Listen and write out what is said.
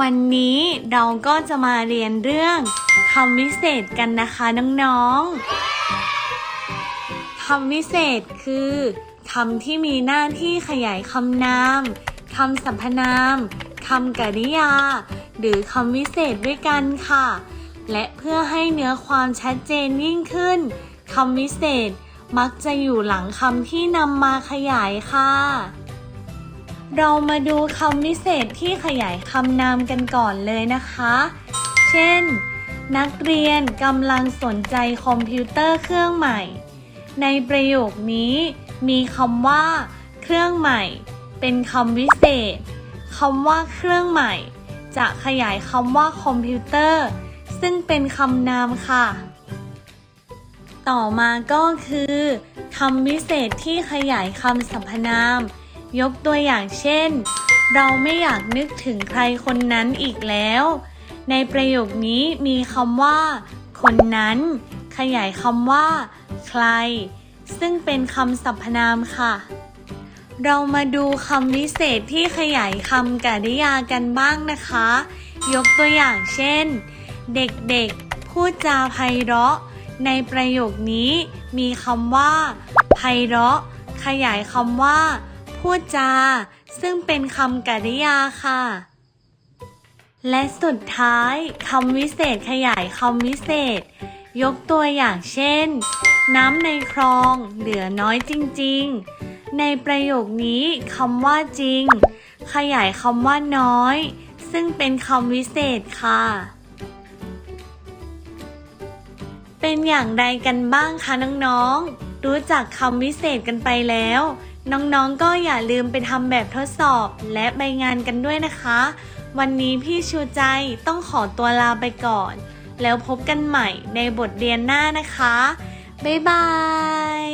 วันนี้เราก็จะมาเรียนเรื่องคำวิเศษกันนะคะน้องๆคำวิเศษคือคำที่มีหน้าที่ขยายคำนามคำสรรพนามคำกริยา หรือคำวิเศษด้วยกันค่ะ และเพื่อให้เนื้อความชัดเจนยิ่งขึ้นคำวิเศษมักจะอยู่หลังคำที่นำมาขยายค่ะ เรามาดูคำวิเศษที่ขยายคำนามกันก่อนเลยนะคะ เช่น นักเรียนกำลังสนใจคอมพิวเตอร์เครื่องใหม่ ในประโยคนี้ มีคำว่า เครื่องใหม่ เป็นคำวิเศษคำว่าเครื่องใหม่ จะขยายคำว่าคอมพิวเตอร์ ซึ่งเป็นคำนามค่ะ ต่อมาก็คือคำวิเศษที่ขยายคำสรรพนาม ยกตัวอย่างเช่น เราไม่อยากนึกถึงใครคนนั้นอีกแล้ว ในประโยคนี้มีคำว่า คนนั้น ขยายคำว่า ใคร ซึ่งเป็นคำสรรพนามค่ะ เรามาดูคำวิเศษที่ขยายคำกริยากันบ้างนะคะ ยกตัวอย่างเช่น เด็กๆ พูดจาไพเราะ ในประโยคนี้มีคำว่าไพเราะขยายคำว่า พูดจา ซึ่งเป็นคำกริยาค่ะ และสุดท้ายคำวิเศษขยายคำวิเศษ ยกตัวอย่างเช่น น้ำในคลองเหลือน้อยจริง ๆ ในประโยคนี้คำว่าจริง ขยายคำว่าน้อย ซึ่งเป็นคำวิเศษค่ะ เป็นอย่างไรกันบ้างคะน้องๆรู้จักคำวิเศษกันไปแล้ว น้องๆ ก็อย่าลืมไปทำแบบทดสอบและใบงานกันด้วยนะคะ วันนี้พี่ชูใจต้องขอตัวลาไปก่อน แล้วพบกันใหม่ในบทเรียนหน้านะคะ บ๊ายบาย